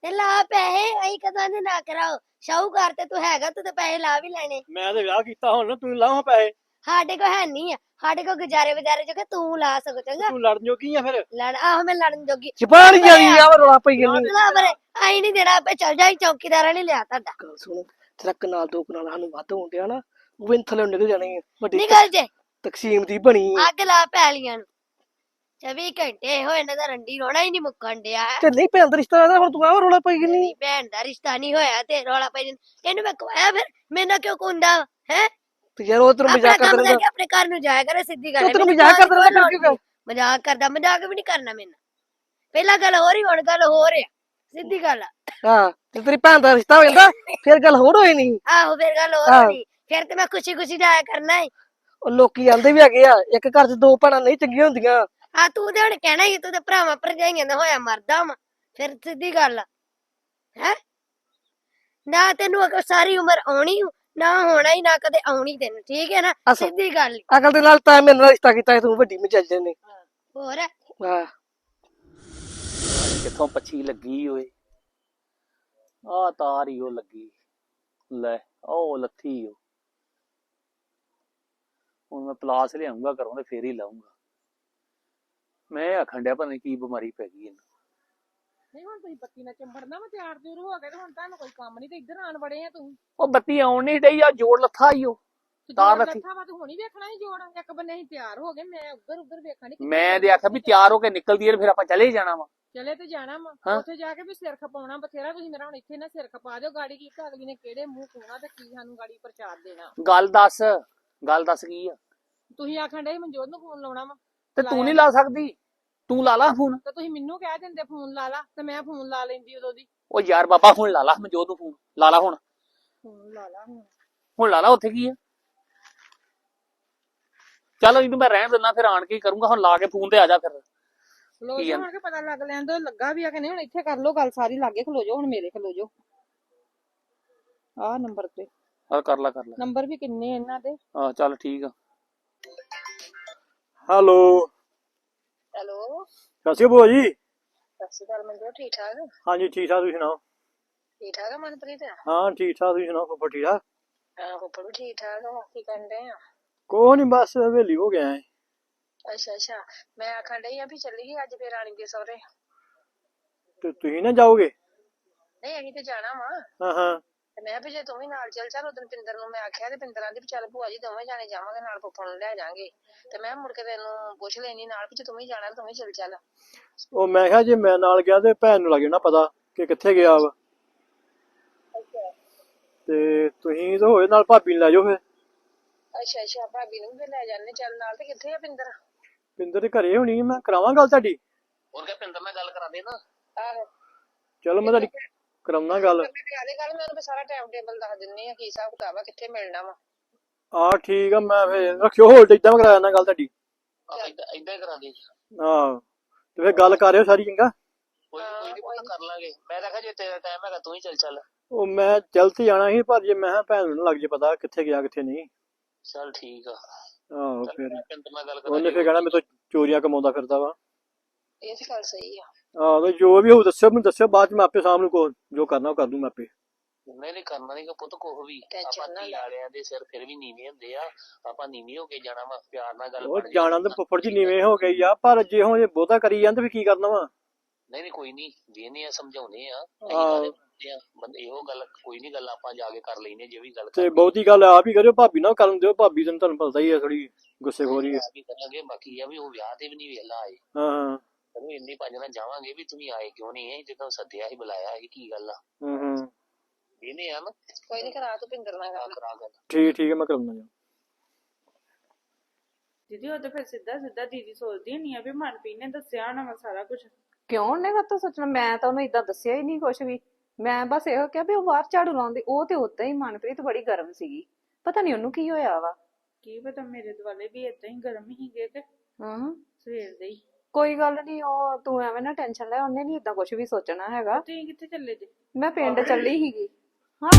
ਤੇ ਲਾ ਪੈਸੇ ਅਈ ਕਦਾਂ ਦੇ ਨਾ ਕਰਾਓ। ਸ਼ਾਹੂਕਾਰ ਤੇ ਤੂੰ ਹੈਗਾ ਤੂੰ ਤੇ ਪੈਸੇ ਲਾ ਵੀ ਲੈਣੇ। ਮੈਂ ਤੇ ਵਿਆਹ ਕੀਤਾ ਹੁਣ ਤੂੰ ਲਾਹਾਂ ਪੈਸੇ। ਸਾਡੇ ਕੋ ਹੈ ਨਹੀਂ ਆ। ਸਾਡੇ ਕੋ ਗੁਜ਼ਾਰੇ ਵਿਚਾਰੇ ਜੋ ਕਿ ਤੂੰ ਲਾ ਸਕੋ ਚੰਗਾ। ਤੂੰ ਲੜਨ ਜੋਗੀ ਆ ਫਿਰ? ਲੜ ਆਹੋ ਮੈਂ ਲੜਨ ਜੋਗੀ। ਹੀ ਜਾਂਦੀ ਆ ਰੋਲਾ ਪਈ ਜਾਂਦੀ। ਲਾ ਬਰੇ ਆਈ ਨਹੀਂ ਦੇਣਾ ਆਪੇ ਚੱਲ ਜਾਈ ਚੌਕੀਦਾਰਾਂ ਨੇ ਲਿਆ ਤੁਹਾਡਾ। ਗੱਲ ਸੁਣ ਤੇਰਾ ਕਨਾਲ ਦੋ ਕਨਾਲ ਸਾਨੂੰ ਵੱਧ ਹੋਣ ਡਿਆ ਨਾ ਉਹ ਵੀ ਥੱਲੇ ਨਿਕਲ ਜਾਣੀ ਵੱਡੀ ਨਿਕਲ ਜੇ। ਤਕਸੀਮ ਦੀ ਬਣੀ। ਅੱਗ ਲਾ ਪੈਲੀਆਂ ਨੂੰ। 24 ਘੰਟੇ ਹੋਏ ਇਹਨਾਂ ਦਾ ਰੰਡੀ ਰੋਣਾ ਹੀ ਨਹੀਂ ਮੁੱਕਣ ਡਿਆ। ਤੇ ਨਹੀਂ ਭੈਣ ਦਾ ਰਿਸ਼ਤਾ ਦਾ ਹੁਣ ਤੂੰ ਆ ਰੋਲਾ ਪਈ ਮੇਰੀ ਭੈਣ ਦਾ ਰਿਸ਼ਤਾ ਨਹੀਂ ਹੋਇਆ ਤੇ ਰੌਲਾ ਪੈ ਜਾਂਦਾ। ਇਹਨੂੰ ਮੈਂ ਕਵਾਇਆ ਫਿਰ ਮੈਨਾਂ ਕਿਉਂ ਕੁੰਦਾ ਹੈ? ਤੇ ਯਾਰ ਉਹ ਤੈਨੂੰ ਮਜ਼ਾਕ ਕਰਦਾ ਕਰਕੇ ਆਪਣੇ ਘਰ ਨੂੰ ਜਾਇਆ ਕਰੇ ਸਿੱਧੀ ਗੱਲ ਹੈ, ਤੈਨੂੰ ਮਜ਼ਾਕ ਕਰਦਾ ਰਹਿੰਦਾ ਕਿਉਂ? ਨਹੀਂ। ਮਜ਼ਾਕ ਕਰਦਾ ਮਜ਼ਾਕ ਵੀ ਨਹੀਂ ਕਰਨਾ ਮੈਨਾਂ। ਪਹਿਲਾਂ ਗੱਲ ਹੋ ਰਹੀ ਹੁਣ ਗੱਲ ਹੋ ਰਿਹਾ ਸਿੱਧੀ ਗੱਲ ਆ। ਹਾਂ ਤੇ ਤੇਰੀ ਭੈਣ ਦਾ ਰਿਸ਼ਤਾ ਹੋ ਜਾਂਦਾ ਫਿਰ ਗੱਲ ਹੋਰ ਹੋਈ ਨਹੀਂ। ਆਹੋ ਫਿਰ ਗੱਲ ਹੋ ਹਾਂ। ਰਹੀ ਫਿਰ ਤੇ ਮੈਂ ਖੁਸ਼ੀ ਖੁਸ਼ੀ ਜਾਇਆ ਕਰਨਾ ਹੈ ਉਹ ਲੋਕੀ ਆਂਦੇ ਵੀ ਹੈਗੇ ਆ ਇੱਕ ਘਰ 'ਚ ਦੋ ਭੈਣਾਂ ਨਹੀਂ ਚੰਗੀਆਂ ਹੁੰਦੀਆਂ। ਆ ਤੂੰ ਤੇ ਹੁਣ ਕਹਿਣਾ ਹੀ ਤੂੰ ਤੇ ਭਰਾਵਾਂ ਭਰਜਾਈਆਂ ਦਾ ਹੋਇਆ ਮਰਦਾ ਵਾ। ਫਿਰ ਸਿੱਧੀ ਗੱਲ ਹੈ? ਨਾ ਤੈਨੂੰ ਅਗਰ ਸਾਰੀ ਉਮਰ ਆਉਣੀ ਨਾ ਹੋਣਾ ਹੀ ਨਾ ਕਦੇ ਆਉਣੀ ਤੈਨੂੰ ਠੀਕ ਹੈ ਨਾ? ਸਿੱਧੀ ਗੱਲ ਈ। ਅਕਲ ਦੇ ਨਾਲ ਤਾਂ ਮੇਰੇ ਨਾਲ ਰਿਸ਼ਤਾ ਕੀਤਾ ਸੀ, ਤੂੰ ਵੱਡੀ ਮਜੱਜ ਨੇ। ਹੋਰ? ਹਾਂ। ਕਿੱਥੋਂ ਪੱਛੀ ਲੱਗੀ ਓਏ? ਆ ਤਾਰ ਹੀ ਉਹ ਲੱਗੀ। ਲੈ ਉਹ ਲੱਥੀ ਓ। ਹੁਣ ਮੈਂ ਪਲਾਸ ਲਿਆਉਂਗਾ ਘਰੋਂ ਤੇ ਫੇਰ ਹੀ ਲਾਉਂਗਾ ਮੈਂ ਆਖਣ ਡਿਆ ਪਤਾ ਨੀ ਕੀ ਬਿਮਾਰੀ ਪੈ ਗਈ ਇਹਨੂੰ। ਨਹੀਂ ਹੁਣ ਤੁਸੀਂ ਬੱਤੀ ਨਾਲ ਚੰਬੜਨਾ ਵਾ ਤਿਆਰ ਤਿਉਰ ਹੋ ਗਏ ਤੇ ਹੁਣ ਤੁਹਾਨੂੰ ਕੋਈ ਕੰਮ ਨਹੀਂ ਤੇ ਇੱਧਰ ਆਣ ਵੜੇ ਆ ਤੁਸੀਂ। ਉਹ ਬੱਤੀ ਆਉਣ ਨਹੀਂ ਡਈ ਆ ਜੋੜ ਲੱਥਾ ਈ ਓ। ਤੇ ਤਾਰ ਜੋੜ ਲੱਥੀ। ਲੱਥਾ ਵਾ ਤੂੰ ਹੁਣੀ ਵੇਖਣਾ ਹੀ ਜੋੜ ਇੱਕ ਬੰਨੇ ਅਸੀਂ ਤਿਆਰ ਹੋ ਗਏ ਮੈਂ ਉੱਧਰ ਉੱਧਰ ਵੇਖਣੀ ਮੈਂ ਤੇ ਆਖਿਆ ਵੀ ਤਿਆਰ ਹੋ ਕੇ ਨਿਕਲਦੀ ਐ ਫਿਰ ਆਪਾਂ ਚਲੇ ਹੀ ਜਾਣਾ ਵਾ। ਚਲੇ ਤੇ ਜਾਣਾ ਵਾ ਹਾਂ। ਉੱਥੇ ਜਾ ਕੇ ਵੀ ਸਿਰ ਖਪਾਉਣਾ ਬਥੇਰਾ ਤੁਸੀਂ ਮੇਰਾ ਹੁਣ ਇੱਥੇ ਨਾ ਸਿਰ ਖਪਾ ਦਿਓ ਗਾੜੀ ਕੀ ਅਗਲੀ ਨੇ ਕਿਹੜੇ ਮੂੰਹ ਕੋਣਾ ਤੇ ਕੀ ਸਾਨੂੰ ਗਾੜੀ ਪ੍ਰਚਾਰ ਦੇਣਾ। ਗੱਲ ਦੱਸ ਗੱਲ ਦੱਸ ਕੀ ਆ? ਤੁਸੀਂ ਆਖਣ ਡੇ ਮਨਜੋਤ ਨੂੰ ਫੋਨ ਲਾਉਣਾ ਵਾ ਤੇ ਤੂੰ ਨਹੀਂ ਲਾ ਸਕਦੀ? ਤੂੰ ਲਾ ਲਾ ਫੋਨ। ਤੇ ਤੁਸੀਂ ਮੈਨੂੰ ਕਹਿ ਦਿੰਦੇ ਫੋਨ ਲਾ ਲਾ ਤੇ ਮੈਂ ਫੋਨ ਲਾ ਲੈਂਦੀ ਉਦੋਂ ਦੀ। ਉਹ ਯਾਰ ਬਾਬਾ ਹੁਣ ਲਾ ਲਾ ਮਨਜੋਤ ਨੂੰ ਫੋਨ। ਲਾ ਲਾ ਹੁਣ। ਫੋਨ ਲਾ ਲਾ ਹੁਣ। ਹੁਣ ਲਾ ਲਾ ਉੱਥੇ ਕੀ ਆ? ਚੱਲ ਇਹਨੂੰ ਮੈਂ ਰਹਿਣ ਦਿੰਦਾ ਫਿਰ ਆਣ ਕੇ ਕਰੂੰਗਾ। ਹੁਣ ਲਾ ਕੇ ਫੋਨ ਤੇ ਆ ਜਾ ਫਿਰ। ਖਲੋ ਕੀ ਜਾ ਆ? ਹੁਣ ਕੇ ਪਤਾ ਲੱਗ ਲੈਂਦੋ ਲੱਗਾ ਵੀ ਆ ਕਿ ਨਹੀਂ। ਹੁਣ ਇੱਥੇ ਕਰ ਲੋ ਗੱਲ ਸਾਰੀ ਲਾਗੇ ਖਲੋ ਜਾਓ ਹੁਣ ਮੇਰੇ ਖਲੋ ਜਾਓ। ਆਹ ਨੰਬਰ ਤੇ। ਆ ਕਰ ਲਾ ਕਰ ਲਾ। ਨੰਬਰ ਵੀ ਕਿੰਨੇ ਇਹਨਾਂ ਦੇ? ਆ ਚੱਲ ਠੀਕ ਆ। ਹੈਲੋ। ਹੈਲੋ। ਸਤਿ ਸ਼੍ਰੀ ਅਕਾਲ ਜੀ। ਸਤਿ ਸ਼੍ਰੀ ਅਕਾਲ ਮੰਜੋ ਠੀਕ ਠਾਕ? ਹਾਂਜੀ ਠੀਕ ਠਾਕ ਤੁਸੀਂ ਸੁਣਾਓ? ਠੀਕ ਠਾਕ ਆ ਮਨਪ੍ਰੀਤ? ਹਾਂ ਠੀਕ ਠਾਕ ਤੁਸੀਂ ਸੁਣਾਓ ਫੁੱਫੜ ਠੀਕ ਠਾਕ? ਆਹੋ ਪਰ ਠੀਕ ਠਾਕ ਆ ਕੀ ਡਏ ਆ? ਕੋਹ ਨਹੀਂ ਬਸ ਹਵੇਲੀ ਹੋ ਗਿਆ ਹੈ ਅੱਛਾ ਅੱਛਾ। ਮੈਂ ਆਖਣ ਡਈ ਆ ਵੀ ਚੱਲੀਏ ਅੱਜ ਫੇਰ ਰਾਣੀ ਦੇ ਸਹੁਰੇ। ਤੇ ਤੁਸੀਂ ਨਾ ਜਾਓਗੇ? ਨਹੀਂ ਅਸੀਂ ਤੇ ਜਾਣਾ ਵਾ। ਹਾਂ ਹਾਂ। ਤੇ ਮੈਂ ਕਿਹਾ ਵੀ ਜੇ ਤੂੰ ਵੀ ਨਾਲ ਚੱਲ ਚੱਲ ਉਦੋਂ ਪਿੰਦਰ ਨੂੰ ਮੈਂ ਆਖਿਆ ਤੇ ਪਿੰਦਰਾਂ ਦੀ ਵੀ ਚੱਲ ਭੂਆ ਜੀ ਦੋਵੇਂ ਜਾਣੇ ਜਾਵਾਂਗੇ ਨਾਲ ਫੁੱਫੜ ਨੂੰ ਲੈ ਜਾਾਂਗੇ। ਤੇ ਮੈਂ ਮੁੜ ਕੇ ਤੈਨੂੰ ਪੁੱਛ ਲੈਣੀ ਨਾਲ ਵੀ ਜੇ ਤੂੰ ਵੀ ਜਾਣਾ ਤੂੰ ਵੀ ਚੱਲ ਚੱਲ। ਉਹ ਮੈਂ ਕਿਹਾ ਜੇ ਮੈਂ ਨਾਲ ਗਿਆ ਤੇ ਭੈਣ ਨੂੰ ਲੱਗ ਜਾਣਾ ਪਤਾ ਕਿ ਕਿੱਥੇ ਗਿਆ ਵਾ। ਤੇ ਤੁਸੀਂ ਤਾਂ ਹੋਏ ਨਾਲ ਭਾਬੀ ਨੂੰ ਲੈ ਜਾਓ ਫਿਰ। ਅੱਛਾ ਅੱਛਾ ਭਾਬੀ ਨੂੰ ਵੀ ਲੈ ਜਾਂਦੇ ਚੱਲ ਨਾਲ ਤੇ ਕਿੱਥੇ ਆ ਪਿੰਦਰ? ਪਿੰਦਰ ਦੇ ਘਰੇ ਹੋਣੀ ਮੈਂ ਕਰਾਵਾਂ ਗੱਲ ਤੁਹਾਡੀ? ਹੋਰ ਕਿਆ ਪਿੰਦਰ ਨਾਲ ਗੱਲ ਕਰਾ ਦੇ ਨਾ? ਆਹੋ। ਚਲੋ ਮੈਂ ਤੁਹਾਡੀ ਕਰਾਉਣਾ ਗੱਲ। ਮੈਂ ਕਰਾ ਦੇ ਗੱਲ ਮੈਂ ਉਹਨੂੰ ਸਾਰਾ ਟਾਈਮ ਟੇਬਲ ਦੱਸ ਦਿੰਨੀ ਆ ਕੀ ਹਿਸਾਬ ਕਿਤਾਬ ਆ ਕਿੱਥੇ ਮਿਲਣਾ ਵਾ। ਆ ਠੀਕ ਆ ਮੈਂ ਫਿਰ ਰੱਖਿਓ ਹੋਲਡ ਇਦਾਂ ਮੈਂ ਕਰਾ ਜਾਣਾ ਗੱਲ ਤੁਹਾਡੀ। ਇਦਾਂ ਇਦਾਂ ਹੀ ਕਰਾ ਦੇ ਹਾਂ ਤੇ ਫਿਰ ਗੱਲ ਕਰਿਓ ਸਾਰੀ ਚੰਗਾ? ਕੋਈ ਕੋਈ ਨੀ ਪਤਾ ਕਰ ਲਾਂਗੇ। ਮੈਂ ਤਾਂ ਕਿਹਾ ਜੇ ਤੇਰਾ ਟਾਈਮ ਹੈਗਾ ਤੂੰ ਹੀ ਚੱਲ ਚੱਲ। ਉਹ ਮੈਂ ਜਲਦ ਤੇ ਜਾਣਾ ਸੀ ਪਰ ਜੇ ਮੈਂ ਕਿਹਾ ਭੈਣ ਨੂੰ ਲੱਗ ਜੇ ਪਤਾ ਕਿੱਥੇ ਗਿਆ ਕਿੱਥੇ ਨਹੀਂ। ਚੱਲ ਠੀਕ ਆ। ਆਹੋ ਚੱਲ ਫਿਰ ਉਹਨੇ ਫਿਰ ਕਹਿਣਾ ਮੇਰੇ ਤੋਂ ਚੋਰੀਆਂ ਕਮਾਉਂਦਾ ਫਿਰਦਾ ਵਾ। ਇਹ ਤੇ ਗੱਲ ਸਹੀ ਆ। ਆਹੋ ਤੇ ਜੋ ਵੀ ਹੋਊ ਦੱਸਿਓ ਮੈਨੂੰ ਦੱਸਿਓ ਬਾਅਦ ਚ ਮੈਂ ਆਪੇ ਸਾਹਮਣੇ ਕੋ ਜੋ ਕਰਨਾ ਉਹ ਕਰ ਦੂੰ ਮੈਂ ਆਪੇ। ਨਹੀਂ ਨਹੀਂ ਕਰਨਾ ਨਹੀਂ ਪੁੱਤ ਕੋਹ ਵੀ। ਆਪਾਂ ਨਾ ਧੀ ਲੈ। ਵਾਲਿਆਂ ਦੇ ਸਿਰ ਫਿਰ ਵੀ ਨੀਵੇਂ ਹੁੰਦੇ ਆ। ਆਪਾਂ ਨੀਵੇਂ ਹੋ ਕੇ ਜਾਣਾ ਵਾ ਪਿਆਰ ਨਾਲ ਗੱਲ ਉਹ ਜਾਣਾ ਤੇ ਫੁੱਫੜ ਜੀ ਨੀਵੇਂ ਹੋ ਗਈ ਆ ਪਰ ਜੇ ਹੁਣ ਇਹ ਬਹੁਤਾ ਕਰੀ ਜਾਂਦੇ ਫਿਰ ਕੀ ਕਰਨਾ ਵਾ? ਨਹੀਂ ਨਹੀਂ ਕੋਈ ਨਹੀਂ ਵੇਨੇ ਆ ਸਮਝਾਉਨੇ ਆ। ਬੰਦੇ ਇਹੋ ਗੱਲ ਕੋਈ ਨਹੀਂ ਗੱਲ ਆਪਾਂ ਜਾ ਕੇ ਕਰ ਲੈਨੇ ਜੇ ਵੀ ਗੱਲ ਤੇ ਬਹੁਤੀ ਗੱਲ ਆਪ ਹੀ ਕਰਿਓ ਭਾਬੀ ਨਾਲ ਕਰਨ ਦਿਓ ਭਾਬੀ ਤੁਹਾਨੂੰ ਪਤਾ ਹੀ ਆ ਥੋੜੀ ਗੁੱਸੇ ਆ। ਆਪ ਹੀ ਕਰਾਂਗੇ ਬਾਕੀ ਆ ਵੀ ਉਹ ਵਿਆਹ ਤੇ ਵੀ ਨਹੀਂ ਵੇਲਾ ਆਏ। ਹਾਂ ਹਾਂ। ਤੈਨੂੰ ਇੰਨੀ ਭੱਜ ਨਾਲ ਜਾਵਾਂਗੇ ਵੀ ਤੁਸੀਂ ਆਏ ਕਿਉਂ ਨਹੀਂ ਹੈ ਜਦੋਂ ਸੱਦਿਆ ਸੀ ਬੁਲਾਇਆ ਸੀ ਕੀ ਗੱਲ ਆ? ਹੂੰ ਹੂੰ। ਵੇਨੇ ਆ ਨਾ ਕੋਈ ਨਹੀਂ ਕਰਾ ਤੂੰ ਪਿੰਦਰ ਨਾਲ ਆ ਗੱਲ। ਕਰਾ ਗੱਲ ਠੀਕ ਠੀਕ ਹੈ ਮੈਂ ਕਰਾਉਣਾ ਜੀ। ਦੀਦੀ ਉਹ ਤਾਂ ਫਿਰ ਸਿੱਧਾ ਸਿੱਧਾ ਦੀਦੀ ਸੋਚਦੀ ਨਹੀਂ ਆ ਵੀ ਮਨਪ੍ਰੀਤ ਨੇ ਦੱਸਿਆ ਹੋਣਾ ਵਾ ਸਾਰਾ ਕੁਝ ਕਿਉਂ ਉਹਨੇ ਕਾ ਸੋਚਣਾ? ਮੈਂ ਤਾਂ ਉਹਨੂੰ ਇਦਾਂ ਦੱਸਿਆ ਹੀ ਨਹੀਂ ਕੁਝ ਵੀ। ਮੈਂ ਬਸ ਇਹੋ ਕਿਹਾ ਵੀ ਉਹ ਬਾਹਰ ਝਾੜੂ ਲਾਉਂਦੀ ਉਹ ਤੇ ਉਦਾਂ ਹੀ ਮਨਪ੍ਰੀਤ ਬੜੀ ਗਰਮ ਸੀਗੀ। ਪਤਾ ਨਹੀਂ ਉਹਨੂੰ ਕੀ ਹੋਇਆ ਵਾ। ਕੀ ਪਤਾ ਮੇਰੇ ਦੁਆਲੇ ਵੀ ਇਦਾਂ ਹੀ ਗਰਮ ਹੀ ਗਏ ਤੇ ਹਾਂ। ਸਵੇਰ ਦੇ ਹੀ। ਕੋਈ ਗੱਲ ਨਹੀਂ ਉਹ ਤੂੰ ਐਵੇਂ ਨਾ ਟੈਨਸ਼ਨ ਲੈ ਉਹਨੇ ਨਹੀਂ ਇਦਾਂ ਕੁਝ ਵੀ ਸੋਚਣਾ ਹੈਗਾ। ਤੁਸੀਂ ਕਿੱਥੇ ਚੱਲੇ ਜੇ? ਮੈਂ ਪਿੰਡ ਚੱਲੀ ਸੀਗੀ। ਹਾਂ।